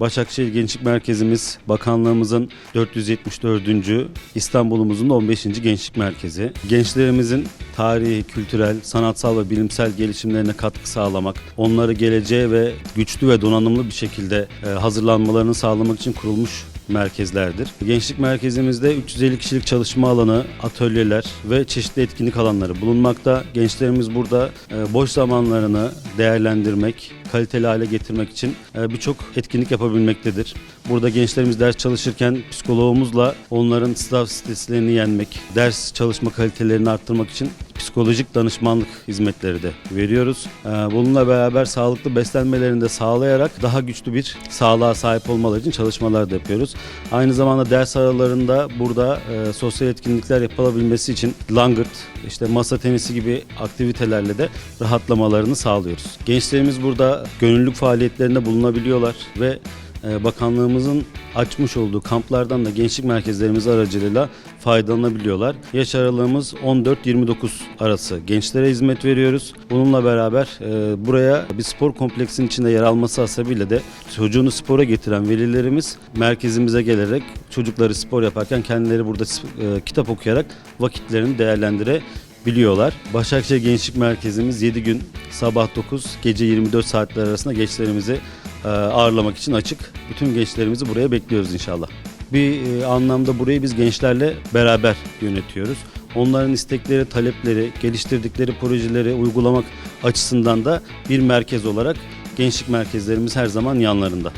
Başakşehir Gençlik Merkezimiz bakanlığımızın 474. İstanbul'umuzun da 15. Gençlik Merkezi. Gençlerimizin tarihi, kültürel, sanatsal ve bilimsel gelişimlerine katkı sağlamak, onları geleceğe ve güçlü ve donanımlı bir şekilde e, hazırlanmalarını sağlamak için kurulmuş merkezlerdir. Gençlik merkezimizde 350 kişilik çalışma alanı, atölyeler ve çeşitli etkinlik alanları bulunmakta. Gençlerimiz burada e, boş zamanlarını değerlendirmek, kaliteli hale getirmek için e, birçok etkinlik yapabilmektedir. Burada gençlerimiz ders çalışırken psikologumuzla onların sınav streslerini yenmek, ders çalışma kalitelerini arttırmak için psikolojik danışmanlık hizmetleri de veriyoruz. Ee, Bununla beraber sağlıklı beslenmelerini de sağlayarak daha güçlü bir sağlığa sahip olmaları için çalışmalar da yapıyoruz. Aynı zamanda ders aralarında burada e, sosyal etkinlikler yapılabilmesi için langırt, işte masa tenisi gibi aktivitelerle de rahatlamalarını sağlıyoruz. Gençlerimiz burada gönüllülük faaliyetlerinde bulunabiliyorlar ve bakanlığımızın açmış olduğu kamplardan da gençlik merkezlerimiz aracılığıyla faydalanabiliyorlar. Yaş aralığımız 14-29 arası gençlere hizmet veriyoruz. Bununla beraber e, buraya bir spor kompleksinin içinde yer alması hasebiyle de çocuğunu spora getiren velilerimiz merkezimize gelerek çocukları spor yaparken kendileri burada e, kitap okuyarak vakitlerini değerlendirebiliyorlar. Başakşehir Gençlik Merkezimiz 7 gün sabah 9 gece 24 saatler arasında gençlerimizi e, ağırlamak için açık. Bütün gençlerimizi buraya bekliyoruz inşallah. Bir e, anlamda burayı biz gençlerle beraber yönetiyoruz. Onların istekleri, talepleri, geliştirdikleri projeleri uygulamak açısından da bir merkez olarak gençlik merkezlerimiz her zaman yanlarında.